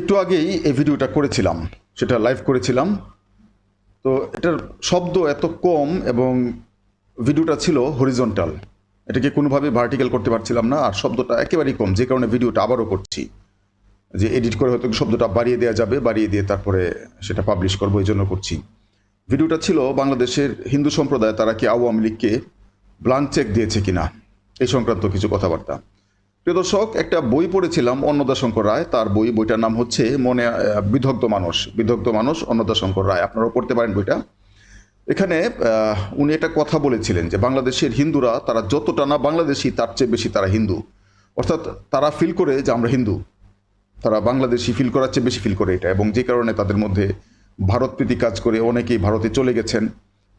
একটু আগেই এই ভিডিওটা করেছিলাম, সেটা লাইভ করেছিলাম। তো এটার শব্দ এত কম এবং ভিডিওটা ছিল হরিজন্টাল এটাকে কোনোভাবে ভার্টিক্যাল করতে পারছিলাম না, আর শব্দটা একেবারেই কম, যে কারণে ভিডিওটা আবারও করছি। যে এডিট করে হয়তো শব্দটা বাড়িয়ে দেওয়া যাবে, বাড়িয়ে দিয়ে তারপরে সেটা পাবলিশ করব, এই জন্য করছি। ভিডিওটা ছিল বাংলাদেশের হিন্দু সম্প্রদায়, তারা কি আওয়ামী লীগকে ব্লাঙ্ক চেক দিয়েছে কিনা? এই সংক্রান্ত কিছু কথাবার্তা। প্রিয় দর্শক, একটা বই পড়েছিলাম অন্নদা শঙ্কর রায়। তার বই, বইটার নাম হচ্ছে মনে বিধগ্ধ মানুষ বিধগ্ধ মানুষ অন্নদা শঙ্কর রায়। আপনারাও পড়তে পারেন বইটা। এখানে উনি একটা কথা বলেছিলেন যে বাংলাদেশের হিন্দুরা, তারা যতটা না বাংলাদেশি, তার চেয়ে বেশি তারা হিন্দু। অর্থাৎ তারা ফিল করে যে আমরা হিন্দু। তারা বাংলাদেশি ফিল করার চেয়ে বেশি ফিল করে এটা। এবং যে কারণে তাদের মধ্যে ভারত প্রীতি কাজ করে, অনেকেই ভারতে চলে গেছেন।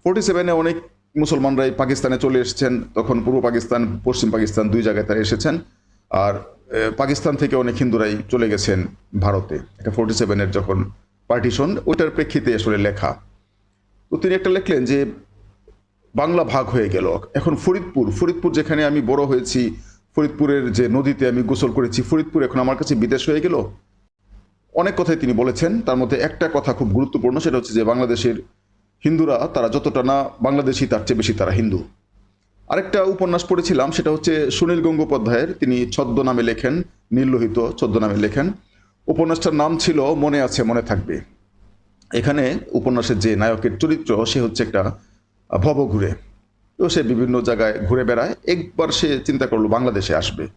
ফোর্টি সেভেনে অনেক মুসলমানরাই পাকিস্তানে চলে এসেছেন। তখন পূর্ব পাকিস্তান, পশ্চিম পাকিস্তান দুই জায়গায় তারা এসেছেন। আর পাকিস্তান থেকে অনেক হিন্দুরাই চলে গেছেন ভারতে। এটা ফোর্টি সেভেনের যখন পার্টিশন ওইটার প্রেক্ষিতে আসলে লেখা। তো তিনি একটা লিখলেন যে, বাংলা ভাগ হয়ে গেল। এখন ফরিদপুর ফরিদপুর যেখানে আমি বড় হয়েছি, ফরিদপুরের যে নদীতে আমি গোসল করেছি, ফরিদপুর এখন আমার কাছে বিদেশ হয়ে গেল। অনেক কথাই তিনি বলেছেন। তার মধ্যে একটা কথা খুব গুরুত্বপূর্ণ, সেটা হচ্ছে যে বাংলাদেশের হিন্দুরা, তারা যতটা না বাংলাদেশি, তার চেয়ে বেশি তারা হিন্দু। আরেকটা উপন্যাস পড়েছিলাম, সেটা হচ্ছে সুনীল গঙ্গোপাধ্যায়ের, তিনি ছদ্ম নামে লেখেন নীললোহিত ছদ্ম নামে লেখেন। উপন্যাসটার নাম ছিল মনে আছে, মনে থাকবে। এখানে উপন্যাসের যে নায়কের চরিত্র, সে হচ্ছে একটা ভব ঘুরে। তো সে বিভিন্ন জায়গায় ঘুরে বেড়ায়, একবার সে চিন্তা করল বাংলাদেশে আসবে।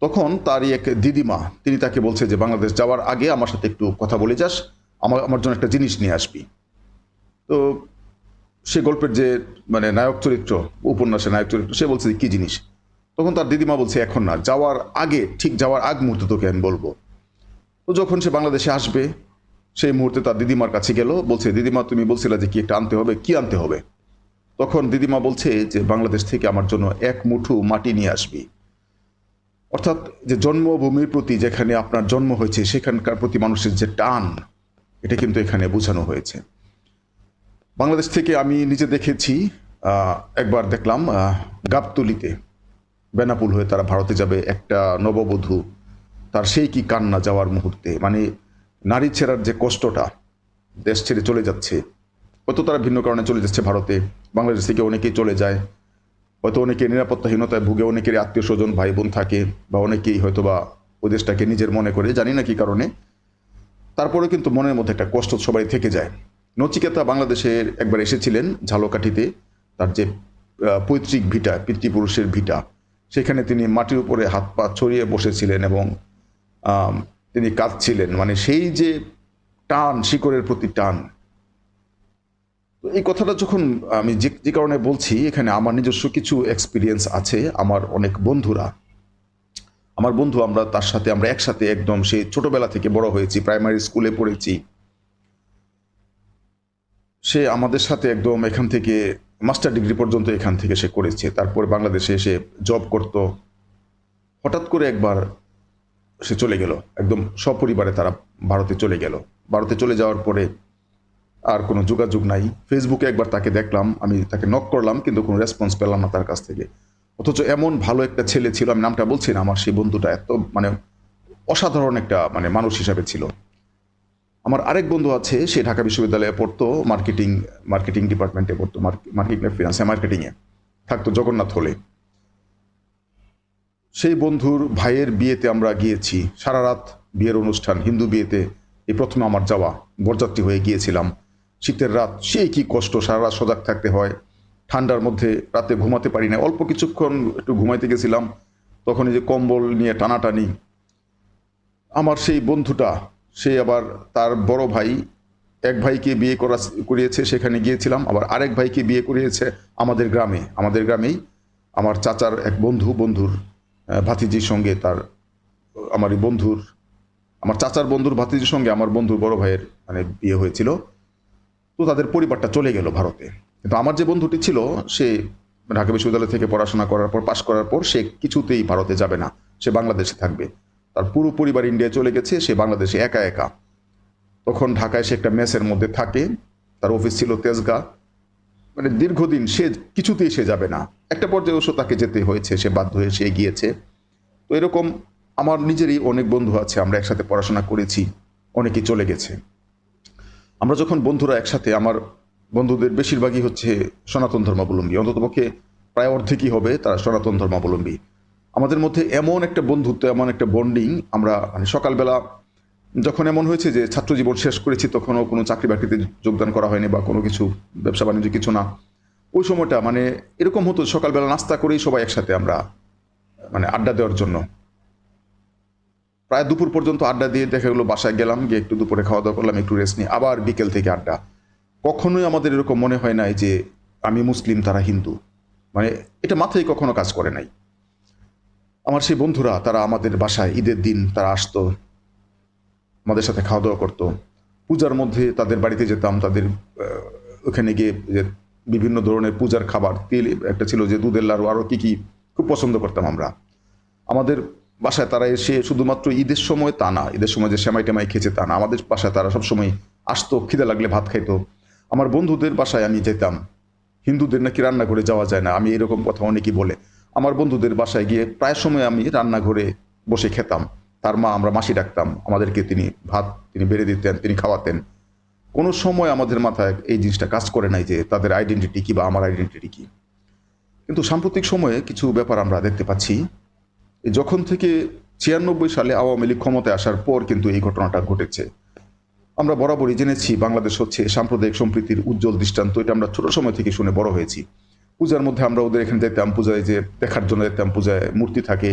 তখন তারই এক দিদিমা, তিনি তাকে বলছে যে, বাংলাদেশ যাওয়ার আগে আমার সাথে একটু কথা বলে যাস, আমার আমার জন্য একটা জিনিস নিয়ে আসবি। তো সে গল্পের যে মানে নায়ক চরিত্র, উপন্যাসের নায়ক চরিত্র, সে বলছে কি জিনিস? তখন তার দিদিমা বলছে, এখন না, যাওয়ার আগে, ঠিক যাওয়ার আগ মুহূর্তে তোকে আমি বলব। তো যখন সে বাংলাদেশে আসবে, সেই মুহূর্তে তার দিদিমার কাছে গেল, বলছে, দিদিমা, তুমি বলছিলে যে কি একটা আনতে হবে, কি আনতে হবে? তখন দিদিমা বলছে যে, বাংলাদেশ থেকে আমার জন্য এক মুঠু মাটি নিয়ে আসবি। অর্থাৎ যে জন্মভূমির প্রতি যেখানে আপনার জন্ম হয়েছে, সেখানকার প্রতি মানুষের যে টান, এটা কিন্তু এখানে বোঝানো হয়েছে। বাংলাদেশ থেকে আমি নিজে দেখেছি একবার দেখলাম গাবতলিতে বেনাপুল হয়ে তারা ভারতে যাবে একটা নববধূ। তার সেই কি কান্না যাওয়ার মুহূর্তে মানে নারী ছেড়ার যে কষ্টটা দেশ ছেড়ে চলে যাচ্ছে, হয়তো তারা ভিন্ন কারণে চলে যাচ্ছে ভারতে। বাংলাদেশ থেকে অনেকেই চলে যায়। হয়তো অনেকে নিরাপত্তাহীনতায় ভুগে অনেকের আত্মীয় স্বজন ভাই বোন থাকে, বা অনেকেই হয়তো বা ওই দেশটাকে নিজের মনে করে, জানি না কি কারণে। তারপরে কিন্তু মনের মধ্যে একটা কষ্ট সবাই থেকে যায়। নচিকেতা বাংলাদেশের একবার এসেছিলেন ঝালকাঠিতে, তার যে পৈতৃক ভিটা, পিতৃপুরুষের ভিটা, সেখানে তিনি মাটির উপরে হাত পা ছড়িয়ে বসেছিলেন এবং তিনি কাঁদছিলেন। মানে সেই যে টান, শিকড়ের প্রতি টান। তো এই কথাটা যখন আমি যে যে কারণে বলছি, এখানে আমার নিজস্ব কিছু এক্সপিরিয়েন্স আছে, আমার অনেক বন্ধুরা। আমার বন্ধু, আমরা তার সাথে, আমরা একসাথে একদম সেই ছোটবেলা থেকে বড় হয়েছি প্রাইমারি স্কুলে পড়েছি। সে আমাদের সাথে একদম এখান থেকে মাস্টার ডিগ্রি পর্যন্ত এখান থেকে সে করেছে। তারপর বাংলাদেশে এসে জব করত। হঠাৎ করে একবার সে চলে গেল। একদম সপরিবারে তারা ভারতে চলে গেল। ভারতে চলে যাওয়ার পরে আর কোনো যোগাযোগ নাই। ফেসবুকে একবার তাকে দেখলাম। আমি তাকে নক করলাম, কিন্তু কোনো রেসপন্স পেলাম না তার কাছ থেকে। অথচ এমন ভালো একটা ছেলে ছিল, আমি নামটা বলছি না, আমার সেই বন্ধুটা এত মানে অসাধারণ একটা মানে মানুষ হিসাবে ছিল। আমার আরেক বন্ধু আছে, সে ঢাকা বিশ্ববিদ্যালয়ে পড়তো মার্কেটিং মার্কেটিং ডিপার্টমেন্টে পড়তো মার্কেটিং ফিনান্স মার্কেটিংয়ে থাকতো জগন্নাথ হলে। সেই বন্ধুর ভাইয়ের বিয়েতে আমরা গিয়েছি। সারা রাত বিয়ের অনুষ্ঠান, হিন্দু বিয়েতে এই প্রথমে আমার যাওয়া। বরযাত্রী হয়ে গিয়েছিলাম। শীতের রাত সেই কি কষ্ট, সারা রাত সজাগ থাকতে হয়। ঠান্ডার মধ্যে রাতে ঘুমাতে পারি না অল্প কিছুক্ষণ একটু ঘুমাইতে গেছিলাম। তখন এই যে কম্বল নিয়ে টানাটানি। আমার সেই বন্ধুটা সে আবার তার বড় ভাই, এক ভাইকে বিয়ে করা করিয়েছে, সেখানে গিয়েছিলাম। আবার আরেক ভাইকে বিয়ে করিয়েছে আমাদের গ্রামে। আমাদের গ্রামেই আমার চাচার এক বন্ধু, বন্ধুর ভাতিজির সঙ্গে তার আমার বন্ধুর, আমার চাচার বন্ধুর, ভাতিজির সঙ্গে আমার বন্ধুর বড় ভাইয়ের মানে বিয়ে হয়েছিল। তো তাদের পরিবারটা চলে গেল ভারতে। কিন্তু আমার যে বন্ধুটি ছিল, সে ঢাকা বিশ্ববিদ্যালয় থেকে পড়াশোনা করার পর, পাশ করার পর সে কিছুতেই ভারতে যাবে না। সে বাংলাদেশে থাকবে। তার পুরো পরিবার ইন্ডিয়ায় চলে গেছে, সে বাংলাদেশে একা একা। তখন ঢাকায় সে একটা মেসের মধ্যে থাকে, তার অফিস ছিল তেজগা। মানে দীর্ঘদিন সে কিছুতেই সে যাবে না। একটা পর্যায়ে অবশ্য তাকে যেতে হয়েছে, সে বাধ্য হয়ে সে গিয়েছে তো এরকম আমার নিজেরই অনেক বন্ধু আছে, আমরা একসাথে পড়াশোনা করেছি, অনেকেই চলে গেছে। আমরা যখন বন্ধুরা একসাথে, আমার বন্ধুদের বেশিরভাগই হচ্ছে সনাতন ধর্মাবলম্বী, অন্ততপক্ষে প্রায় অর্ধেকই হবে তারা সনাতন ধর্মাবলম্বী। আমাদের মধ্যে এমন একটা বন্ধুত্ব, এমন একটা বন্ডিং আমরা মানে সকালবেলা যখন এমন হয়েছে যে ছাত্র জীবন শেষ করেছি, তখনও কোনো চাকরি বাকরিতে যোগদান করা হয়নি বা কোনো কিছু, ব্যবসা বাণিজ্য কিছু না। ওই সময়টা মানে এরকম হতো সকালবেলা নাস্তা করেই সবাই একসাথে আমরা মানে আড্ডা দেওয়ার জন্য। প্রায় দুপুর পর্যন্ত আড্ডা দিয়ে দেখা গেলো, বাসায় গেলাম, গিয়ে একটু দুপুরে খাওয়া দাওয়া করলাম, একটু রেস্ট নিই আবার বিকেল থেকে আড্ডা। কখনোই আমাদের এরকম মনে হয় নাই যে আমি মুসলিম, তারা হিন্দু। মানে এটা মাথায় কখনো কাজ করে নাই। আমার সেই বন্ধুরা, তারা আমাদের বাসায় ঈদের দিন তারা আসতো, আমাদের সাথে খাওয়া দাওয়া করতো। পূজার মধ্যে তাদের বাড়িতে যেতাম, তাদের ওখানে গিয়ে যে বিভিন্ন ধরনের পূজার খাবার, তেল, একটা ছিল যে দুধের লাড়ু আরও কী কী খুব পছন্দ করতাম আমরা। আমাদের বাসায় তারা এসে শুধুমাত্র ঈদের সময় তা না, ঈদের সময় যে সেমাই টেমাই খেয়েছে তা না। আমাদের বাসায় তারা সবসময় আসতো, খিদে লাগলে ভাত খাইতো। আমার বন্ধুদের বাসায় আমি যেতাম। হিন্দুদের নাকি রান্নাঘরে যাওয়া যায় না, আমি এরকম কথা অনেকেই বলে। আমার বন্ধুদের বাসায় গিয়ে প্রায় সময় আমি রান্নাঘরে বসে খেতাম। তার মা, আমরা মাসি ডাকতাম। আমাদেরকে তিনি ভাত তিনি বেড়ে দিতেন, তিনি খাওয়াতেন। কোনো সময় আমাদের মাথায় এই জিনিসটা কাজ করে নাই যে তাদের আইডেন্টিটি কি বা আমার আইডেন্টিটি কি। কিন্তু সাম্প্রতিক সময়ে কিছু ব্যাপার আমরা দেখতে পাচ্ছি। যখন থেকে ছিয়ানব্বই সালে আওয়ামী লীগ ক্ষমতায় আসার পর কিন্তু এই ঘটনাটা ঘটেছে। আমরা বরাবরই জেনেছি, বাংলাদেশ হচ্ছে সাম্প্রদায়িক সম্প্রীতির উজ্জ্বল দৃষ্টান্ত। এটা আমরা ছোট সময় থেকে শুনে বড় হয়েছি। পূজার মধ্যে আমরা ওদের এখানে যেতাম পূজায় যে দেখার জন্য যেতাম পূজায় মূর্তি থাকে,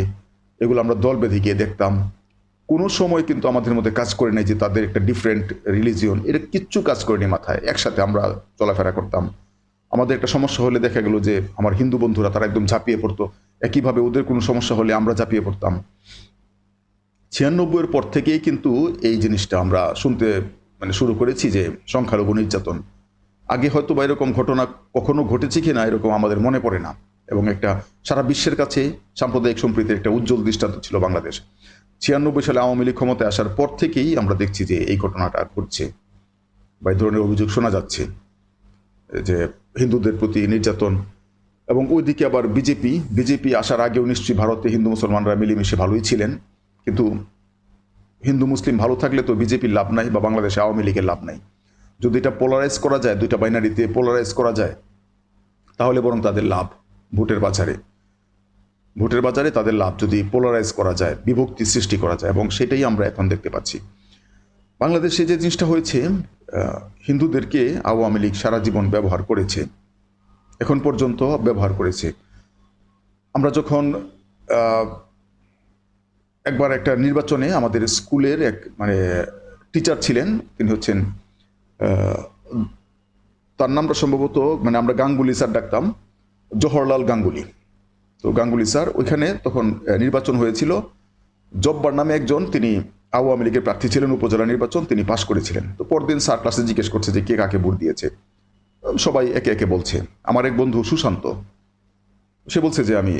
এগুলো আমরা দল বেঁধে গিয়ে দেখতাম। কোনো সময় কিন্তু আমাদের মধ্যে কাজ করে নাই যে তাদের একটা ডিফারেন্ট রিলিজিয়ন এটা কিচ্ছু কাজ করেনি মাথায়, একসাথে আমরা চলাফেরা করতাম। আমাদের একটা সমস্যা হলে দেখা গেল যে আমার হিন্দু বন্ধুরা তারা একদম ঝাঁপিয়ে পড়তো। একইভাবে ওদের কোনো সমস্যা হলে আমরা ঝাঁপিয়ে পড়তাম। ছিয়ানব্বইয়ের পর থেকেই কিন্তু এই জিনিসটা আমরা শুনতে মানে শুরু করেছি যে সংখ্যালঘু নির্যাতন। আগে হয়তো বা এরকম ঘটনা কখনো ঘটেছে কি না এরকম আমাদের মনে পড়ে না। এবং একটা সারা বিশ্বের কাছে সাম্প্রদায়িক সম্প্রীতির একটা উজ্জ্বল দৃষ্টান্ত ছিল বাংলাদেশ। ছিয়ানব্বই সালে আওয়ামী লীগ ক্ষমতায় আসার পর থেকেই আমরা দেখছি যে এই ঘটনাটা ঘটছে বা এই ধরনের অভিযোগ শোনা যাচ্ছে, যে হিন্দুদের প্রতি নির্যাতন। এবং ওইদিকে আবার বিজেপি বিজেপি আসার আগেও নিশ্চয়ই ভারতে হিন্দু মুসলমানরা মিলেমিশে ভালোই ছিলেন। কিন্তু হিন্দু, মুসলিম ভালো থাকলে তো বিজেপির লাভ নাই বা বাংলাদেশে আওয়ামী লীগের লাভ নাই। যদি এটা পোলারাইজ করা যায়, দুইটা বাইনারিতে পোলারাইজ করা যায়, তাহলে বরং তাদের লাভ ভোটের বাজারে। ভোটের বাজারে তাদের লাভ যদি পোলারাইজ করা যায়, বিভক্তি সৃষ্টি করা যায়, এবং সেটাই আমরা এখন দেখতে পাচ্ছি। বাংলাদেশে যে জিনিসটা হয়েছে হিন্দুদেরকে আওয়ামী লীগ সারা জীবন ব্যবহার করেছে, এখন পর্যন্ত ব্যবহার করেছে। আমরা যখন একবার একটা নির্বাচনে আমাদের স্কুলের এক মানে টিচার ছিলেন, তিনি হচ্ছেন তার নামটা সম্ভবত মানে আমরা গাঙ্গুলি স্যার ডাকতাম, জওহরলাল গাঙ্গুলি। তো গাঙ্গুলি স্যার ওইখানে তখন নির্বাচন হয়েছিল। জব্বার নামে একজন, তিনি আওয়ামী লীগের প্রার্থী ছিলেন, উপজেলা নির্বাচন, তিনি পাশ করেছিলেন। তো পরদিন স্যার ক্লাসে জিজ্ঞেস করছে যে কে কাকে ভোট দিয়েছে। সবাই একে একে বলছে। আমার এক বন্ধু সুশান্ত, সে বলছে যে আমি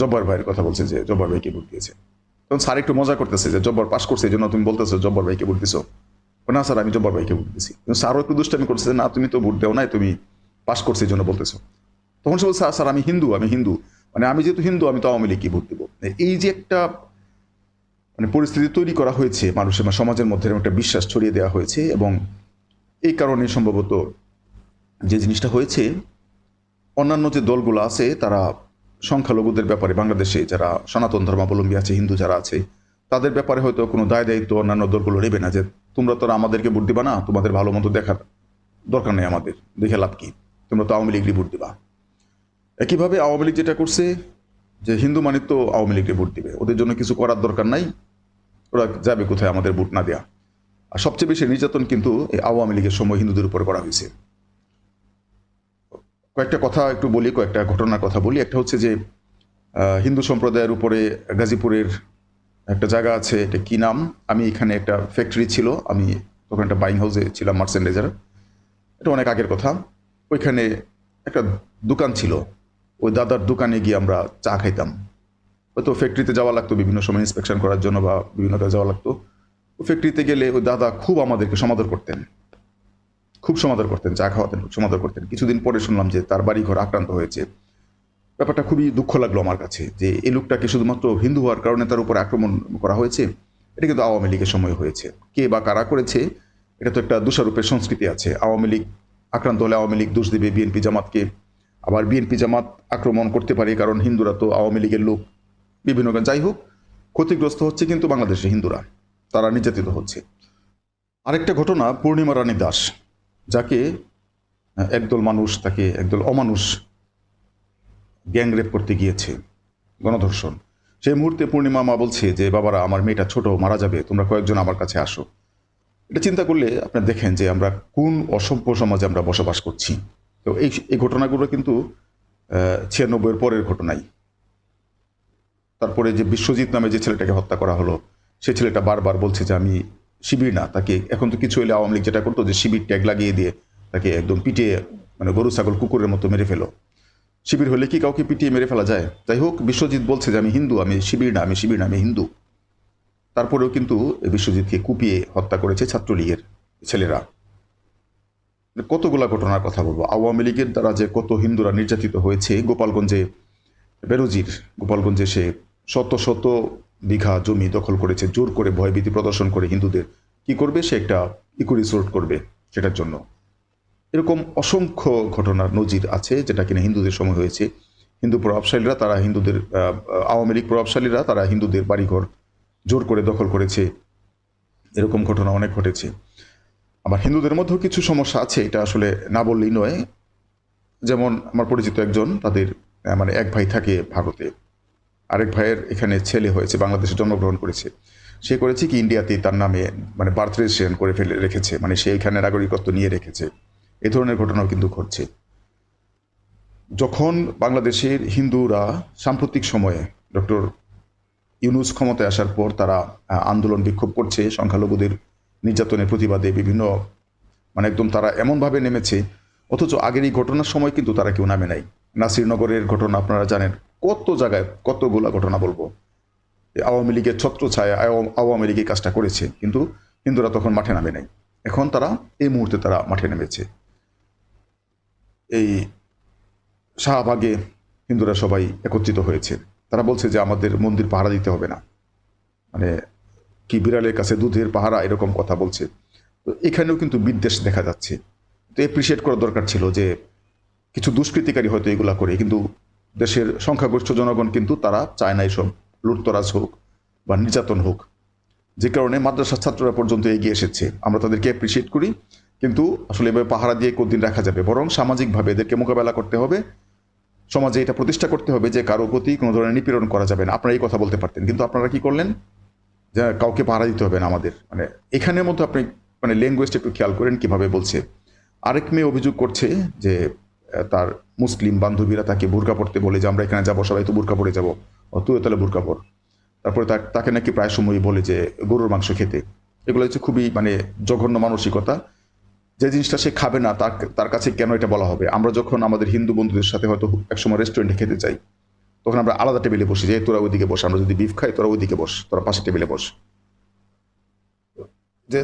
জব্বার ভাইয়ের কথা বলছে যে জব্বার ভাইকে ভোট দিয়েছে। তখন স্যার একটু মজা করতেছে যে জব্বার পাশ করছে, এই জন্য তুমি বলতেছো জব্বার ভাইকে ভোট দিছো। না স্যার আমি জব্বার ভাইকে ভোট দিছি কিন্তু স্যারও একটু দুষ্টামি করছে না তুমি তো ভোট দেও নাই তুমি পাস করছে এই জন্য বলতেছো। তখন সে বলছে "স্যার, আমি হিন্দু আমি হিন্দু। মানে আমি যেহেতু হিন্দু আমি তো আওয়ামী লীগকে ভোট দেবো। এই যে একটা মানে পরিস্থিতি তৈরি করা হয়েছে মানুষের মানে সমাজের মধ্যে একটা বিশ্বাস ছড়িয়ে দেওয়া হয়েছে এবং এই কারণে সম্ভবত যে জিনিসটা হয়েছে অন্যান্য যে দলগুলো আছে তারা সংখ্যালঘুদের ব্যাপারে বাংলাদেশে যারা সনাতন ধর্মাবলম্বী আছে হিন্দু যারা আছে তাদের ব্যাপারে হয়তো কোনো দায় দায়িত্ব অন্যান্য দলগুলো নেবে না যে তোমরা তো আমাদেরকে ভোট দিবা না, তোমাদের ভালো মতো দেখার দরকার নেই আমাদের, দেখে লাভ কি? তোমরা তো আওয়ামী লীগেরই ভোট দিবা। একইভাবে আওয়ামী লীগ যেটা করছে, যে হিন্দু মানে তো আওয়ামী লীগকে ভোট দিবে, ওদের জন্য কিছু করার দরকার নাই, ওরা যাবে কোথায় আমাদের ভোট না দেয়া। আর সবচেয়ে বেশি নির্যাতন কিন্তু এই আওয়ামী লীগের সময় হিন্দুদের উপর করা হয়েছে। কয়েকটা কথা একটু বলি, কয়েকটা ঘটনার কথা বলি। একটা হচ্ছে যে হিন্দু সম্প্রদায়ের উপরে গাজীপুরের একটা জায়গা আছে, এটা কী নাম? আমি এখানে একটা ফ্যাক্টরি ছিল, আমি তখন একটা বাইং হাউসে ছিলাম মার্সেন্ডেজার এটা অনেক আগের কথা। ওইখানে একটা দোকান ছিল, ওই দাদার দোকানে গিয়ে আমরা চা খাইতাম। হয়তো ফ্যাক্টরিতে যাওয়া লাগতো, বিভিন্ন সময় ইন্সপেকশন করার জন্য বা বিভিন্ন কাজে যাওয়া লাগতো। ওই ফ্যাক্টরিতে গেলে ওই দাদা খুব আমাদেরকে সমাদর করতেন। খুব সমাদর করতেন, চা খাওয়াতেন, খুব সমাদর করতেন। কিছুদিন পরে শুনলাম যে তার বাড়ি ঘর আক্রান্ত হয়েছে। ব্যাপারটা খুবই দুঃখ লাগল আমার কাছে যে এই লোকটাকে শুধুমাত্র হিন্দু হওয়ার কারণে তার উপর আক্রমণ করা হয়েছে। এটা কিন্তু আওয়ামী লীগের সময় হয়েছে। কে বা কারা করেছে, এটা তো একটা দোষারোপের সংস্কৃতি আছে। আওয়ামী লীগ আক্রান্ত হলে আওয়ামী লীগ দোষ দেবে বিএনপি জামাতকে। আবার বিএনপি জামাত আক্রমণ করতে পারে, কারণ হিন্দুরা তো আওয়ামী লীগের লোক। বিভিন্ন যাই হোক, ক্ষতিগ্রস্ত হচ্ছে কিন্তু বাংলাদেশের হিন্দুরা। তারা নির্যাতিত হচ্ছে। আরেকটা ঘটনা, পূর্ণিমা রানী দাস, যাকে একদল মানুষ, তাকে একদল অমানুষ গ্যাংরেপ করতে গিয়েছে। গণধর্ষণ। সেই মুহূর্তে পূর্ণিমা মা বলছে যে, বাবারা, আমার মেয়েটা ছোট, মারা যাবে, তোমরা কয়েকজন আমার কাছে আসো। এটা চিন্তা করলে আপনি দেখেন যে, আমরা কোন অসভ্য সমাজে আমরা বসবাস করছি। তো এই এই ঘটনাগুলো কিন্তু ছিয়ানব্বইয়ের পরের ঘটনাই। তারপরে যে বিশ্বজিৎ নামে যে ছেলেটাকে হত্যা করা হলো সেই ছেলেটা বারবার বলছে যে, আমি শিবির না, তাকে এখন তো কিছু হলে আওয়ামী লীগ যেটা করতো যে, শিবির ট্যাগ লাগিয়ে দিয়ে তাকে একদম পিটিয়ে মানে গরু, ছাগল, কুকুরের মতো মেরে ফেলো। শিবির হলে কি কাউকে পিটিয়ে মেরে ফেলা যায়? যাই হোক, বিশ্বজিৎ বলছে যে, আমি হিন্দু, আমি শিবির না, আমি শিবির না, আমি হিন্দু। তারপরেও কিন্তু বিশ্বজিৎকে কুপিয়ে হত্যা করেছে ছাত্রলীগের ছেলেরা। কতগুলা ঘটনার কথা বলব? আওয়ামী লীগের দ্বারা যে কত হিন্দুরা নির্যাতিত হয়েছে, গোপালগঞ্জে বেরোজির গোপালগঞ্জে সে শত শত বিঘা জমি দখল করেছে। জোর করে ভয়ভীতি প্রদর্শন করে হিন্দুদের। কি করবে? সে একটা ইকো রিসোর্ট করবে সেটার জন্য। এরকম অসংখ্য ঘটনার নজির আছে, যেটা কিনা হিন্দুদের সময় হয়েছে। হিন্দু প্রভাবশালীরা তারা হিন্দুদের আওয়ামী লীগ প্রভাবশালীরা তারা হিন্দুদের বাড়িঘর জোর করে দখল করেছে। এরকম ঘটনা অনেক ঘটেছে। আবার হিন্দুদের মধ্যেও কিছু সমস্যা আছে, এটা আসলে না বললেই নয়। যেমন আমার পরিচিত একজন, তাদের মানে এক ভাই থাকে ভারতে। আরেক ভাইয়ের এখানে ছেলে হয়েছে, বাংলাদেশে জন্মগ্রহণ করেছে। সে করেছে কি, ইন্ডিয়াতে তার নামে মানে বার্থ রেজিস্ট্রেশন করে ফেলে, রেখেছে। মানে সে এখানে নাগরিকত্ব নিয়ে রেখেছে। এ ধরনের ঘটনাও কিন্তু ঘটছে। যখন বাংলাদেশের হিন্দুরা সাম্প্রতিক সময়ে ডক্টর ইউনুস ক্ষমতায় আসার পর তারা আন্দোলন বিক্ষোভ করছে, সংখ্যালঘুদের নির্যাতনের প্রতিবাদে বিভিন্ন মানে একদম তারা এমনভাবে নেমেছে, অথচ আগের এই ঘটনার সময় কিন্তু তারা কেউ নামে নাই। নাসিরনগরের ঘটনা আপনারা জানেন, কত জায়গায় কতগুলা ঘটনা বলব। আওয়ামী লীগের ছত্র ছায়া আওয়ামী লীগ এই কাজটা করেছে, কিন্তু হিন্দুরা তখন মাঠে নামে নাই। এখন তারা এই মুহূর্তে তারা মাঠে নেমেছে। এই শাহবাগে হিন্দুরা সবাই একত্রিত হয়েছে। তারা বলছে যে আমাদের মন্দির পাহারা দিতে হবে না। মানে কি বিড়ালের কাছে দুধের পাহারা এরকম কথা বলছে। তো এখানেও কিন্তু বিদ্বেষ দেখা যাচ্ছে। তো এপ্রিসিয়েট করা দরকার ছিল যে কিছু দুষ্কৃতিকারী হয়তো এগুলা করে, কিন্তু দেশের সংখ্যাগরিষ্ঠ জনগণ কিন্তু তারা চায় না এসব লুটতরাজ হোক বা নির্যাতন হোক। যে কারণে মাদ্রাসার ছাত্ররা পর্যন্ত এগিয়ে এসেছে। আমরা তাদেরকে অ্যাপ্রিসিয়েট করি। কিন্তু আসলে এভাবে পাহারা দিয়ে কতদিন রাখা যাবে? বরং সামাজিকভাবে এদেরকে মোকাবেলা করতে হবে। সমাজে এটা প্রতিষ্ঠা করতে হবে যে কারও প্রতি কোনো ধরনের নিপীড়ন করা যাবে না। আপনারা এই কথা বলতে পারতেন। কিন্তু আপনারা কি করলেন? যে কাউকে পাহারা দিতে হবে না আমাদের। মানে এখানের মধ্যে আপনি মানে ল্যাঙ্গুয়েজটা একটু খেয়াল করেন কীভাবে বলছে। আরেক মেয়ে অভিযোগ করছে যে তার মুসলিম বান্ধবীরা তাকে বুরকা পড়তে বলে যে, আমরা এখানে যাব, সবাই তো বুরকা পরে যাব। ও, তুইও তাহলে বুরকা পর। তারপরে তাকে নাকি প্রায় সময়ই বলে যে, গরুর মাংস খেতে। এগুলো হচ্ছে খুবই মানে জঘন্য মানসিকতা। যে জিনিসটা সে খাবে না, তার তার কাছে কেন এটা বলা হবে? আমরা যখন আমাদের হিন্দু বন্ধুদের সাথে হয়তো একসময় রেস্টুরেন্টে খেতে যাই, তখন আমরা আলাদা টেবিলে বসি যে, তোরা ওইদিকে বস, আমরা যদি বিফ খাই, তোরা ওইদিকে বস, তোরা পাশে টেবিলে বস। যে,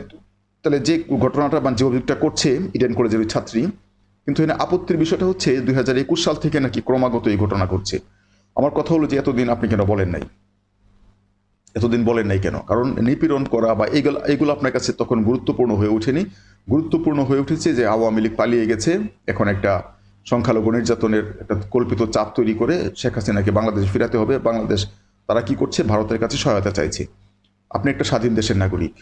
তাহলে যে ঘটনাটা বা যে অভিযোগটা করছে, ইডেন কলেজের ওই ছাত্রী, কিন্তু এখানে আপত্তির বিষয়টা হচ্ছে দুই হাজার একুশ সাল থেকে নাকি ক্রমাগত এই ঘটনা ঘটছে। আমার কথা হলো যে, এতদিন আপনি কেন বলেন নাই? এতদিন বলেন নাই কেন? কারণ নিপীড়ন করা বা এইগুলো এইগুলো আপনার কাছে তখন গুরুত্বপূর্ণ হয়ে ওঠেনি। গুরুত্বপূর্ণ হয়ে উঠেছে যে আওয়ামী লীগ পালিয়ে গেছে। এখন একটা সংখ্যালঘু নির্যাতনের একটা কল্পিত চাপ তৈরি করে শেখ হাসিনাকে বাংলাদেশ ফিরাতে হবে। বাংলাদেশ তারা কি করছে? ভারতের কাছে সহায়তা চাইছে। আপনি একটা স্বাধীন দেশের নাগরিক।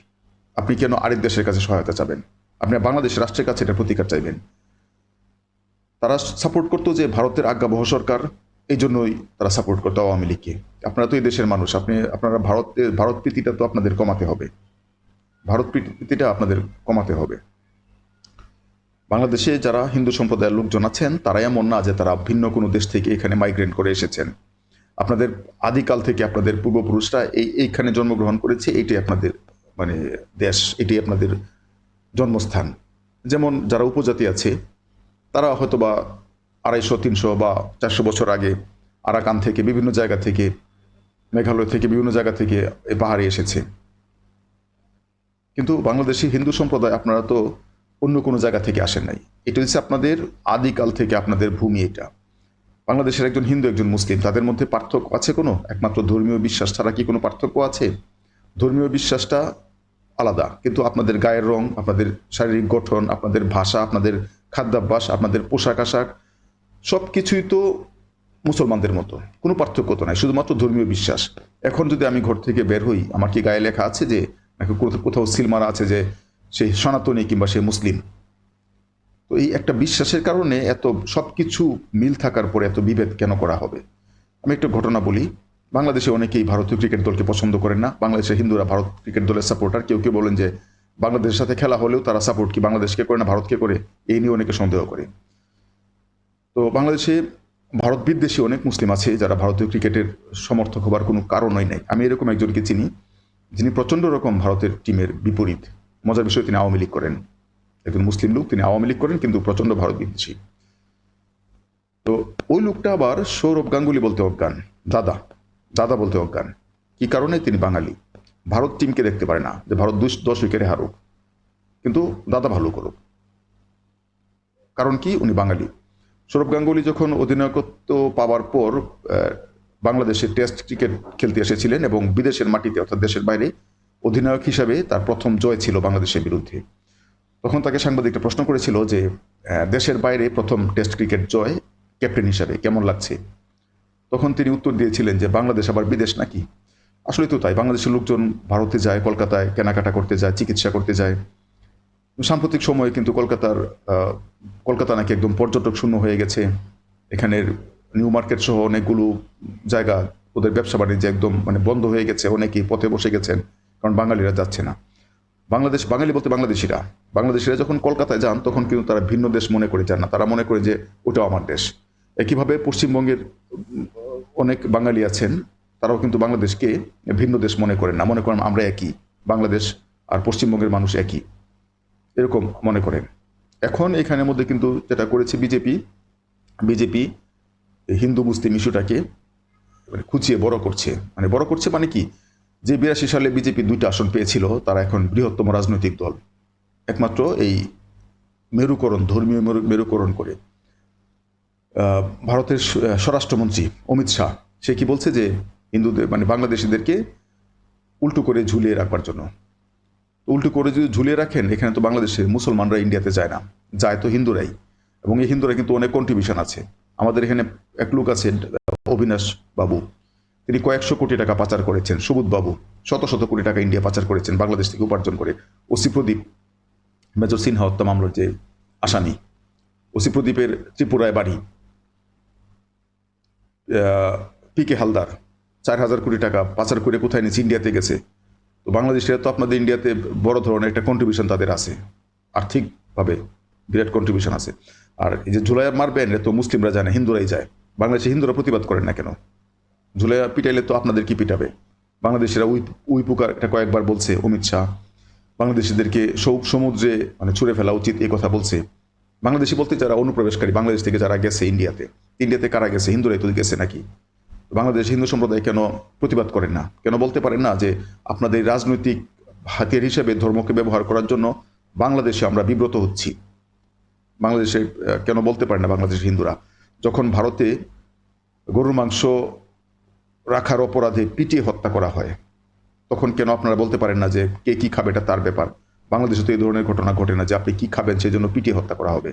আপনি কেন আরেক দেশের কাছে সহায়তা চাবেন? আপনি বাংলাদেশ রাষ্ট্রের কাছে এটা প্রতিকার চাইবেন। তারা সাপোর্ট করতো যে ভারতের আজ্ঞাবহ সরকার, এই জন্যই তারা সাপোর্ট করতো আওয়ামী লীগকে। আপনারা তো এই দেশের মানুষ। আপনি, আপনারা ভারতের ভারত প্রীতিটা তো আপনাদের কমাতে হবে। ভারত প্রীতিটা আপনাদের কমাতে হবে। বাংলাদেশে যারা হিন্দু সম্প্রদায়ের লোকজন আছেন তারা এমন না যে তারা ভিন্ন কোনো দেশ থেকে এখানে মাইগ্রেন্ট করে এসেছেন। আপনাদের আদিকাল থেকে আপনাদের পূর্বপুরুষরা এই এইখানে জন্মগ্রহণ করেছে এইটাই আপনাদের মানে দেশ, এটি আপনাদের জন্মস্থান। যেমন যারা উপজাতি আছে, তারা হয়তো বা আড়াইশো, তিনশো বা চারশো বছর আগে আরাকান থেকে বিভিন্ন জায়গা থেকে, মেঘালয় থেকে বিভিন্ন জায়গা থেকে পাহাড়ে এসেছে। কিন্তু বাংলাদেশি হিন্দু সম্প্রদায় আপনারা তো অন্য কোনো জায়গা থেকে আসেন নাই। এটা হচ্ছে আপনাদের আদিকাল থেকে আপনাদের ভূমি এটা। বাংলাদেশের একজন হিন্দু, একজন মুসলিম, তাদের মধ্যে পার্থক্য আছে কোনো? একমাত্র ধর্মীয় বিশ্বাস ছাড়া কি কোনো পার্থক্য আছে? ধর্মীয় বিশ্বাসটা আলাদা, কিন্তু আপনাদের গায়ের রং, আপনাদের শারীরিক গঠন, আপনাদের ভাষা, আপনাদের খাদ্যাভ্যাস, আপনাদের পোশাক আশাক সব কিছুই তো মুসলমানদের মতো। কোনো পার্থক্য তো নাই, শুধুমাত্র ধর্মীয় বিশ্বাস। এখন যদি আমি ঘর থেকে বের হই, আমার কি গায়ে লেখা আছে যে নাকি কোথাও- কোথাও সিলমারা আছে যে সে সনাতনী কিংবা সে মুসলিম। তো এই একটা বিশ্বাসের কারণে এত সব কিছু মিল থাকার পরে এত বিভেদ কেন করা হবে? আমি একটা ঘটনা বলি। বাংলাদেশে অনেকেই ভারতীয় ক্রিকেট দলকে পছন্দ করেন না। বাংলাদেশের হিন্দুরা ভারত ক্রিকেট দলের সাপোর্টার। কেউ কেউ বলেন যে বাংলাদেশের সাথে খেলা হলেও তারা সাপোর্ট কি বাংলাদেশকে করে না ভারতকে করে? এই নিয়ে অনেকে সন্দেহ করে। তো বাংলাদেশে ভারত বিদ্বেষী অনেক মুসলিম আছে যারা ভারতীয় ক্রিকেটের সমর্থক হবার কোনো কারণই নাই। আমি এরকম একজনকে চিনি। যিনি প্রচণ্ড রকম ভারতের টিমের বিপরীত, মজার বিষয় তিনি আওয়ামী লীগ করেন। একজন মুসলিম লোক, তিনি আওয়ামী লীগ করেন, কিন্তু প্রচণ্ড ভারত বিদ্বেষী। তো ওই লোকটা আবার সৌরভ গাঙ্গুলি বলতে অজ্ঞান, দাদা দাদা বলতে অজ্ঞান। কি কারণে তিনি বাঙালি? ভারত টিমকে দেখতে পারে না, যে ভারত দুশ দশ উইকেটে হারুক। কিন্তু দাদা ভালো করুক। কারণ কি? উনি বাঙালি। সৌরভ গাঙ্গুলি যখন অধিনায়কত্ব পাওয়ার পর বাংলাদেশে টেস্ট ক্রিকেট খেলতে এসেছিলেন এবং বিদেশের মাটিতে, অর্থাৎ দেশের বাইরে, অধিনায়ক হিসাবে তার প্রথম জয় ছিল বাংলাদেশের বিরুদ্ধে। তখন তাকে সাংবাদিকটা প্রশ্ন করেছিল যে দেশের বাইরে প্রথম টেস্ট ক্রিকেট জয় ক্যাপ্টেন হিসাবে কেমন লাগছে? তখন তিনি উত্তর দিয়েছিলেন যে, বাংলাদেশ আবার বিদেশ নাকি? আসলে তো তাই, বাংলাদেশের লোকজন ভারতে যায়, কলকাতায় কেনাকাটা করতে যায়, চিকিৎসা করতে যায়। সাম্প্রতিক সময়ে কিন্তু কলকাতার কলকাতা নাকি একদম পর্যটক শূন্য হয়ে গেছে। এখানের নিউ মার্কেট সহ অনেকগুলো জায়গা ওদের ব্যবসা বাণিজ্য একদম মানে বন্ধ হয়ে গেছে, অনেকেই পথে বসে গেছেন, কারণ বাঙালিরা যাচ্ছে না। বাংলাদেশ, বাঙালি বলতে বাংলাদেশিরা। বাংলাদেশিরা যখন কলকাতায় যান, তখন কিন্তু তারা ভিন্ন দেশ মনে করে যান না। তারা মনে করে যে ওটাও আমার দেশ। একইভাবে পশ্চিমবঙ্গের অনেক বাঙালি আছেন, তারাও কিন্তু বাংলাদেশকে ভিন্ন দেশ মনে করেন না। মনে করেন আমরা একই, বাংলাদেশ আর পশ্চিমবঙ্গের মানুষ একই। এরকম মনে করেন। এখন এখানের মধ্যে কিন্তু যেটা করেছে বিজেপি বিজেপি হিন্দু মুসলিম ইস্যুটাকে মানে খুঁচিয়ে বড় করছে। মানে বড় করছে মানে কি? যে বিরাশি সালে বিজেপি দুইটা আসন পেয়েছিল, তারা এখন বৃহত্তম রাজনৈতিক দল। একমাত্র এই মেরুকরণ, ধর্মীয় মেরু- মেরুকরণ করে। ভারতের স্বরাষ্ট্রমন্ত্রী অমিত শাহ, সে কি বলছে যে হিন্দুদের মানে বাংলাদেশিদেরকে উল্টো করে ঝুলিয়ে রাখবার জন্য। উল্টো করে যদি ঝুলিয়ে রাখেন, এখানে তো বাংলাদেশে মুসলমানরা ইন্ডিয়াতে যায় না। যায় তো হিন্দুরাই। এবং এই হিন্দুরা কিন্তু অনেক কন্ট্রিবিউশন আছে। আমাদের এখানে এক লোক আছে অবিনাশ বাবু। তিনি কয়েকশো কোটি টাকা পাচার করেছেন, সুবোধ বাবু। শত শত কোটি টাকা ইন্ডিয়া পাচার করেছেন, বাংলাদেশ থেকে উপার্জন করে। ওসি প্রদীপ, মেজর সিনহা হত্যা মামলার যে আসামি। ওসি প্রদীপের ত্রিপুরায় বাড়ি। পি কে হালদার, চার হাজার কোটি টাকা পাচার করে কোথায় নিয়েছে? ইন্ডিয়াতে গেছে। তো বাংলাদেশিরা তো আপনাদের ইন্ডিয়াতে বড় ধরনের একটা কন্ট্রিবিউশন তাদের আছে। আর্থিকভাবে বিরাট কন্ট্রিবিউশন আছে। আর এই যে জুলাই মারবেন তো মুসলিমরা জানে, হিন্দুরাই যায়। বাংলাদেশে হিন্দুরা প্রতিবাদ করেন না কেন? জুলাই পিটাইলে তো আপনাদের কি পিটাবে? বাংলাদেশিরা উই উই পুকার এটা কয়েকবার বলছে, অমিত শাহ। বাংলাদেশিদেরকে সমুদ্রে মানে ছুঁড়ে ফেলা উচিত এই কথা বলছে। বাংলাদেশি বলতে যারা অনুপ্রবেশকারী, বাংলাদেশ থেকে যারা গেছে ইন্ডিয়াতে। ইন্ডিয়াতে কারা গেছে? হিন্দুরাই তো গেছে নাকি? বাংলাদেশ হিন্দু সম্প্রদায় কেন প্রতিবাদ করেন না? কেন বলতে পারেন না যে আপনাদের রাজনৈতিক হাতিয়ার হিসেবে ধর্মকে ব্যবহার করার জন্য বাংলাদেশে আমরা বিব্রত হচ্ছি? বাংলাদেশে কেন বলতে পারেন না বাংলাদেশের হিন্দুরা? যখন ভারতে গরুর মাংস রাখার অপরাধে পিটিয়ে হত্যা করা হয়, তখন কেন আপনারা বলতে পারেন না যে কে কি খাবে এটা তার ব্যাপার? বাংলাদেশে তো এই ধরনের ঘটনা ঘটে না যে আপনি কি খাবেন সেই জন্য পিটিয়ে হত্যা করা হবে।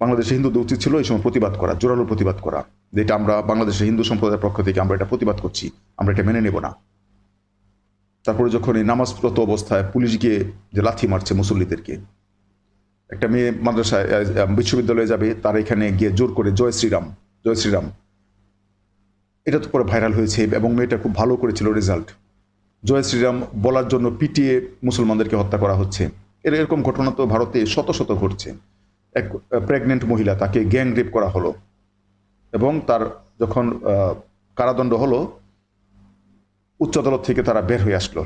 বাংলাদেশে হিন্দুদের উচিত ছিল এই সময় প্রতিবাদ করা, জোরালো প্রতিবাদ করা যেটা আমরা বাংলাদেশের হিন্দু সম্প্রদায়ের পক্ষ থেকে আমরা এটা প্রতিবাদ করছি, আমরা এটা মেনে নেব না। তারপরে যখন এই নামাজপ্রত অবস্থায় পুলিশ গিয়ে যে লাথি মারছে মুসল্লিদেরকে একটা মেয়ে মাদ্রাসায় বিশ্ববিদ্যালয়ে যাবে, তার এখানে গিয়ে জোর করে জয় শ্রীরাম জয় শ্রীরাম। এটা তো পরে ভাইরাল হয়েছে এবং মেয়েটা খুব ভালো করেছিল রেজাল্ট জয় শ্রীরাম বলার জন্য পিটিয়ে মুসলমানদেরকে হত্যা করা হচ্ছে। এর এরকম ঘটনা তো ভারতে শত শত ঘটছে। এক প্রেগনেন্ট মহিলা তাকে গ্যাং রেপ করা হলো এবং তার যখন কারাদণ্ড হলো, উচ্চ আদালত থেকে তারা বের হয়ে আসলো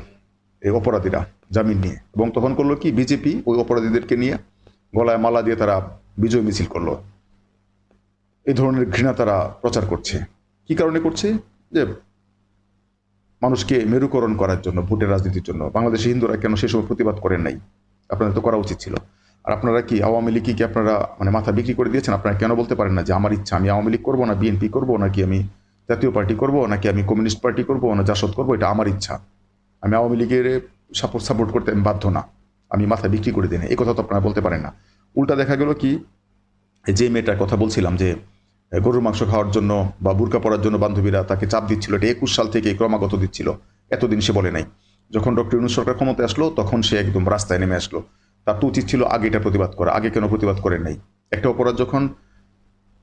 এই অপরাধীরা জামিন নিয়ে এবং তখন করল কি, বিজেপি ওই অপরাধীদেরকে নিয়ে গলায় মালা দিয়ে তারা বিজয় মিছিল করল। এই ধরনের ঘৃণা তারা প্রচার করছে। কি কারণে করছে? যে মানুষকে মেরুকরণ করার জন্য, ভোটের রাজনীতির জন্য। বাংলাদেশি হিন্দুরা কেন সে সময় প্রতিবাদ করেন নাই? আপনাদের তো করা উচিত ছিল। আর আপনারা কি, আওয়ামী লীগ কি আপনারা মানে মাথা বিক্রি করে দিয়েছেন? আপনারা কেন বলতে পারেন না যে আমার ইচ্ছা, আমি আওয়ামী লীগ করব না, বিএনপি করব, নাকি আমি জাতীয় পার্টি করব, নাকি আমি কমিউনিস্ট পার্টি করব, না জাসদ করব, এটা আমার ইচ্ছা। আমি আওয়ামী লীগের সাপোর্ট সাপোর্ট করতে আমি বাধ্য না। আমি মাথা বিক্রি করে দিই এই কথা তো আপনারা বলতে পারেন না। উল্টা দেখা গেল কি, যে মেয়েটার কথা বলছিলাম যে, গরুর মাংস খাওয়ার জন্য বা বুরকা পরার জন্য বান্ধবীরা তাকে চাপ দিচ্ছিল, এটা একুশ সাল থেকে ক্রমাগত দিচ্ছিল। এতদিন সে বলে নাই। যখন ডক্টর ইউনুস সরকার ক্ষমতায় আসলো, তখন সে একদম রাস্তায় নেমে আসলো। তার তো উচিত ছিল আগে এটা প্রতিবাদ করা, আগে কেন প্রতিবাদ করে নাই? একটা অপরাধ যখন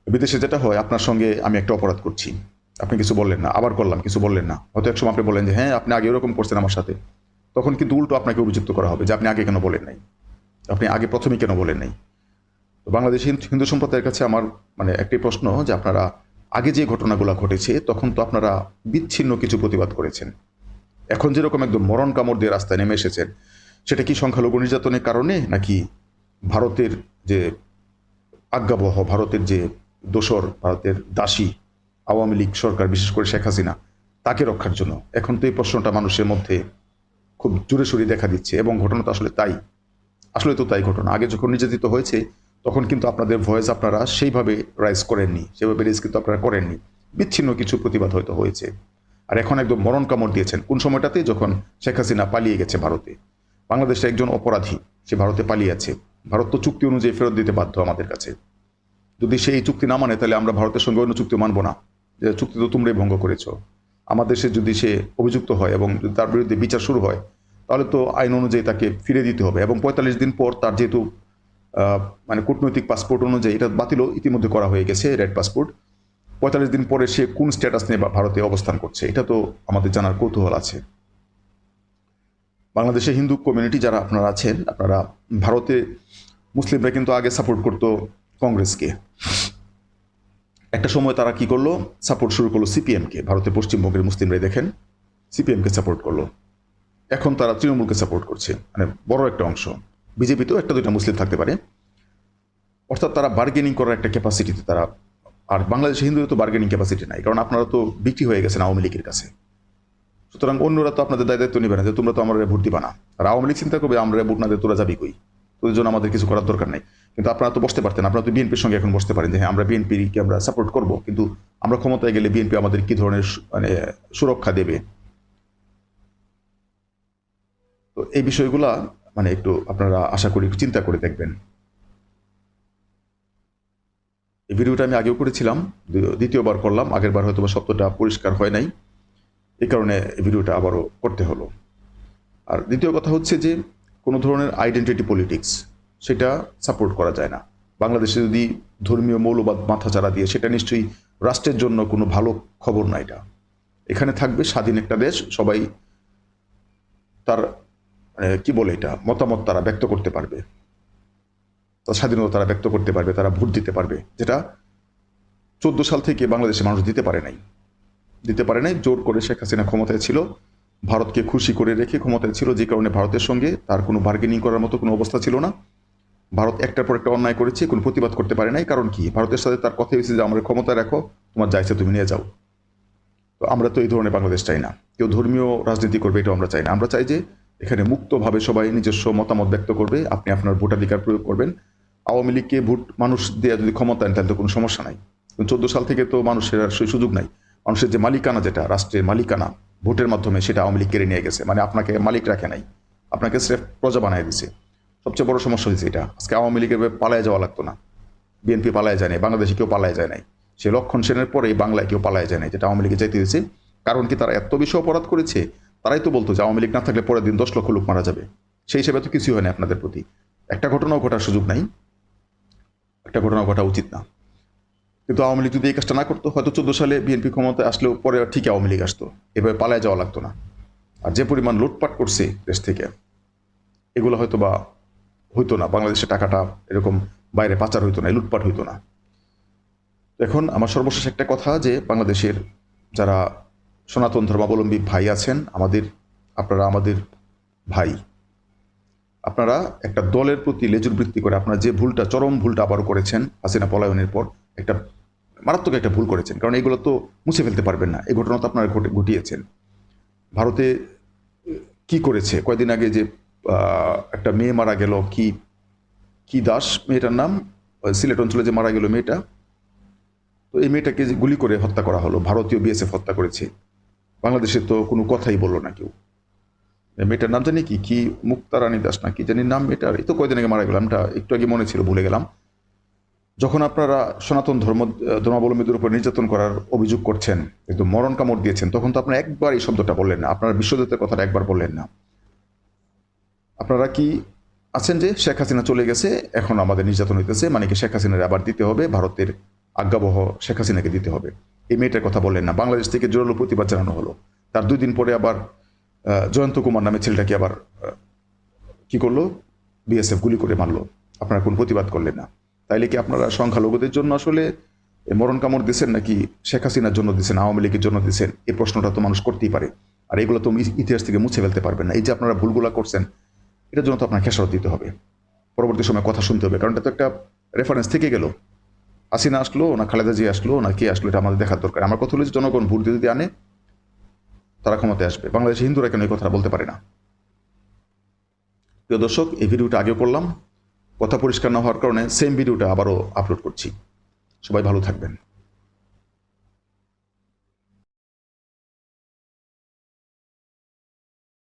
বিদেশে যেটা হয়, আপনার সঙ্গে আমি একটা অপরাধ করছি। আপনি কিছু বললেন না, আবার করলাম, কিছু বললেন না। হয়তো একসময় আপনি বললেন যে হ্যাঁ আপনি আগে এরকম করছেন আমার সাথে। তখন কিন্তু উল্টো আপনাকে অভিযুক্ত করা হবে যে আপনি আগে কেন বলেন নাই। আপনি আগে প্রথমেই কেন বলেন নাই? তো বাংলাদেশ হিন্দু সম্প্রদায়ের কাছে আমার মানে একটি প্রশ্ন যে আপনারা আগে যে ঘটনাগুলো ঘটেছে, তখন তো আপনারা বিচ্ছিন্ন কিছু প্রতিবাদ করেছেন। এখন যেরকম একদম মরণ কামড় দিয়ে রাস্তায় নেমে এসেছেন, সেটা কি সংখ্যালঘু নির্যাতনের কারণে নাকি ভারতের যে আজ্ঞাবহ, ভারতের যে দোসর, ভারতের দাসী আওয়ামী লীগ সরকার, বিশেষ করে শেখ হাসিনা, তাকে রক্ষার জন্য? এখন তো এই প্রশ্নটা মানুষের মধ্যে খুব জোরে সোরে দেখা দিচ্ছে এবং ঘটনা তো আসলে তাই। আসলে তো তাই ঘটনা। আগে যখন নির্যাতিত হয়েছে, তখন কিন্তু আপনাদের ভয়েস আপনারা সেইভাবে রাইজ করেননি। সেভাবে রেজ কিন্তু আপনারা করেননি। বিচ্ছিন্ন কিছু প্রতিবাদ হয়তো হয়েছে। আর এখন একদম মরণ কামড় দিয়েছেন। কোন সময়টাতে? যখন শেখ হাসিনা পালিয়ে গেছে ভারতে। বাংলাদেশে একজন অপরাধী, সে ভারতে পালিয়ে আছে। ভারত তো চুক্তি অনুযায়ী ফেরত দিতে বাধ্য আমাদের কাছে। যদি সেই চুক্তি না মানে তাহলে আমরা ভারতের সঙ্গে অন্য চুক্তি মানব না। যে চুক্তি তো তোমরাই ভঙ্গ করেছ। আমাদের দেশে যদি সে অভিযুক্ত হয় এবং তার বিরুদ্ধে বিচার শুরু হয়, তাহলে তো আইন অনুযায়ী তাকে ফিরে দিতে হবে এবং পঁয়তাল্লিশ দিন পর তার যেহেতু মানে কূটনৈতিক পাসপোর্ট অনুযায়ী এটা বাতিলও ইতিমধ্যে করা হয়ে গেছে রেড পাসপোর্ট পঁয়তাল্লিশ দিন পরে সে কোন স্ট্যাটাস নিয়ে ভারতে অবস্থান করছে, এটা তো আমাদের জানার কৌতূহল আছে। বাংলাদেশে হিন্দু কমিউনিটি যারা আপনারা আছেন, আপনারা ভারতে মুসলিমরা কিন্তু আগে সাপোর্ট করতো কংগ্রেসকে। একটা সময় তারা কি করল? সাপোর্ট শুরু করল সিপিএমকে ভারতের পশ্চিমবঙ্গের মুসলিমরাই দেখেন সিপিএমকে সাপোর্ট করল। এখন তারা তৃণমূলকে সাপোর্ট করছে মানে বড় একটা অংশ। বিজেপিতেও একটা দুইটা মুসলিম থাকতে পারে। অর্থাৎ তারা বার্গেনিং করার একটা ক্যাপাসিটিতে তারা, আর বাংলাদেশে হিন্দুদের তো বার্গেনিং ক্যাপাসিটি নাই, কারণ আপনারা তো বিক্রি হয়ে গেছেন আওয়ামী লীগের কাছে। সুতরাং অন্যরা তো আপনাদের দায় দায়িত্ব নেবে না, যে তোমরা তো আমরা ভোট দিবা না। আর আওয়ামী লীগ চিন্তা করবে, আমরা ভোট না দিয়ে তোরা যাবি কই? তোদের জন্য আমাদের কিছু করার দরকার নেই। কিন্তু আপনারা তো বসতে পারতেন, আপনারা তো বিএনপির সঙ্গে এখন বসতে পারেন যে হ্যাঁ আমরা বিএনপিকে আমরা সাপোর্ট করব, কিন্তু আমরা ক্ষমতায় গেলে বিএনপি আমাদের কি ধরনের মানে সুরক্ষা দেবে? তো এই বিষয়গুলা মানে একটু আপনারা আশা করি একটু চিন্তা করে দেখবেন। এই ভিডিওটা আমি আগেও করেছিলাম দ্বিতীয়বার করলাম আগের বার হয়তো শব্দটা পরিষ্কার হয় নাই। এই কারণে এই ভিডিওটা আবারও করতে হলো। আর দ্বিতীয় কথা হচ্ছে যে কোনো ধরনের আইডেন্টিটি পলিটিক্স সেটা সাপোর্ট করা যায় না। বাংলাদেশে যদি ধর্মীয় মৌলবাদ মাথাচাড়া দিয়ে, সেটা নিশ্চয়ই রাষ্ট্রের জন্য কোনো ভালো খবর না এটা। এখানে থাকবে স্বাধীন একটা দেশ, সবাই তার মানে কি বলে এটা, মতামত তারা ব্যক্ত করতে পারবে। তার স্বাধীনতা তারা ব্যক্ত করতে পারবে, তারা ভোট দিতে পারবে, যেটা চোদ্দ সাল থেকে বাংলাদেশে মানুষ দিতে পারে নাই। দিতে পারে নাই, জোর করে শেখ হাসিনা ক্ষমতায় ছিল, ভারতকে খুশি করে রেখে ক্ষমতায় ছিল, যে কারণে ভারতের সঙ্গে তার কোনো বার্গেনিং করার মতো কোনো অবস্থা ছিল না। ভারত একটার পর একটা অন্যায় করেছে, কোনো প্রতিবাদ করতে পারে নাই। কারণ কি? ভারতের সাথে তার কথা হয়েছে যে, আমরা ক্ষমতা রাখো, তোমার যাইছে তুমি নিয়ে যাও। তো আমরা তো এই ধরনের বাংলাদেশ চাই না। কেউ ধর্মীয় রাজনীতি করবে এটা আমরা চাই না। আমরা চাই যে, এখানে মুক্তভাবে সবাই নিজস্ব মতামত ব্যক্ত করবে, আপনি আপনার ভোটাধিকার প্রয়োগ করবেন। আওয়ামী লীগকে ভোট মানুষ দেওয়া যদি ক্ষমতা আনেন তাহলে তো কোনো সমস্যা নাই। চোদ্দ সাল থেকে তো মানুষের আর সেই সুযোগ নাই। মানুষের যে মালিকানা যেটা, রাষ্ট্রের মালিকানা, ভোটের মাধ্যমে সেটা আওয়ামী লীগ কেড়ে নিয়ে গেছে। মানে আপনাকে মালিক রাখে নাই। আপনাকে স্রেফ প্রজা বানায় দিছে। সবচেয়ে বড় সমস্যা হয়েছে এটা। আজকে আওয়ামী লীগের পালায় যাওয়া লাগতো না। বিএনপি পালায় যায় নাই, বাংলাদেশে কেউ পালায় যায় নাই। সে লক্ষণ সেনের পরেই বাংলায় কেউ পালায় যায় নাই, যেটা আওয়ামী লীগে যাইতে হয়েছে কারণ কি তারা এত বেশি অপরাধ করেছে, তারাই তো বলতো যে আওয়ামী লীগ না থাকলে পরের দিন দশ লক্ষ লোক মারা যাবে। সেই হিসেবে তো কিছুই হয় না আপনাদের প্রতি। একটা ঘটনাও ঘটার সুযোগ নাই। একটা ঘটনা ঘটা উচিত না। কিন্তু আওয়ামী লীগ যদি এই কাজটা না করতো, হয়তো চোদ্দ সালে বিএনপি ক্ষমতায় আসলেও পরে ঠিক আওয়ামী লীগ আসতো। এভাবে পালায় যাওয়া লাগতো না। আর যে পরিমাণ লুটপাট করছে দেশ থেকে, এগুলো হয়তো বা হইতো না বাংলাদেশে টাকাটা এরকম বাইরে পাচার হইতো না লুটপাট হইতো না। এখন আমার সর্বশেষ একটা কথা যে, বাংলাদেশের যারা সনাতন ধর্মাবলম্বী ভাই আছেন, আমাদের, আপনারা আমাদের ভাই, আপনারা একটা দলের প্রতি লেজুর বৃত্তি করে, আপনারা যে ভুলটা, চরম ভুলটা আবারও করেছেন, হাসিনা পলায়নের পর, একটা মারাত্মক একটা ভুল করেছেন। কারণ এগুলো তো মুছে ফেলতে পারবেন না, এই ঘটনা তো আপনারা ঘটে- ঘটিয়েছেন। ভারতে কি করেছে? কয়দিন আগে যে একটা মেয়ে মারা গেল। কি কি দাস মেয়েটার নাম? সিলেট অঞ্চলে যে মারা গেল মেয়েটা। তো এই মেয়েটাকে যে গুলি করে হত্যা করা হলো, ভারতীয় বিএসএফ হত্যা করেছে। বাংলাদেশে তো কোনো কথাই বলল না কেউ। মেয়েটার নাম জানি কি? কি মুক্তারানী দাস না কি জানি নাম মেয়েটার? এই তো কয়দিন আগে মারা গেল। নামটা একটু আগে মনে ছিল, ভুলে গেলাম। যখন আপনারা সনাতন ধর্ম, ধর্মাবলম্বীদের উপর নির্যাতন করার অভিযোগ করছেন কিন্তু মরণ কামড় দিয়েছেন, তখন তো আপনারা একবার এই শব্দটা বললেন না। আপনারা বিশ্বজিতের কথাটা একবার বললেন না। আপনারা কি আছেন যে শেখ হাসিনা চলে গেছে, এখন আমাদের নির্যাতন হইতেছে মানে কি শেখ হাসিনার আবার দিতে হবে, ভারতের আজ্ঞাবহ শেখ হাসিনাকে দিতে হবে। এই মেয়েটার কথা বললেন না। বাংলাদেশ থেকে জোরালো প্রতিবাদ জানানো হলো। তার দুই দিন পরে আবার জয়ন্ত কুমার নামে ছেলেটাকে আবার কি করল? বিএসএফ গুলি করে মারলো। আপনারা কোন প্রতিবাদ করলেন না। তাইলে কি আপনারা সংখ্যালঘুদের জন্য আসলে মরণ কামড় দিচ্ছেন নাকি শেখ হাসিনার জন্য দিচ্ছেন আওয়ামী লীগের জন্য দিচ্ছেন এই প্রশ্নটা তো মানুষ করতেই পারে। আর এগুলো তো ইতিহাস থেকে মুছে ফেলতে পারবেন না। এই যে আপনারা ভুলগুলা করছেন এটার জন্য তো আপনার খেসারত দিতে হবে। পরবর্তী সময় কথা শুনতে হবে, কারণ এটা তো একটা রেফারেন্স থেকে গেল। হাসিনা আসলো না খালেদা জি আসলো না কে আসলো এটা আমাদের দেখার দরকার। আমার কথা হলো যে জনগণ ভোট দিয়ে যদি আনে, তারা ক্ষমতায় আসবে। বাংলাদেশে হিন্দুরা কেন এই কথাটা বলতে পারে না? প্রিয় দর্শক, এই ভিডিওটা আগেও করলাম। কথা পরিষ্কার না হওয়ার কারণে সেম ভিডিওটা আবারও আপলোড করছি। সবাই ভালো থাকবেন।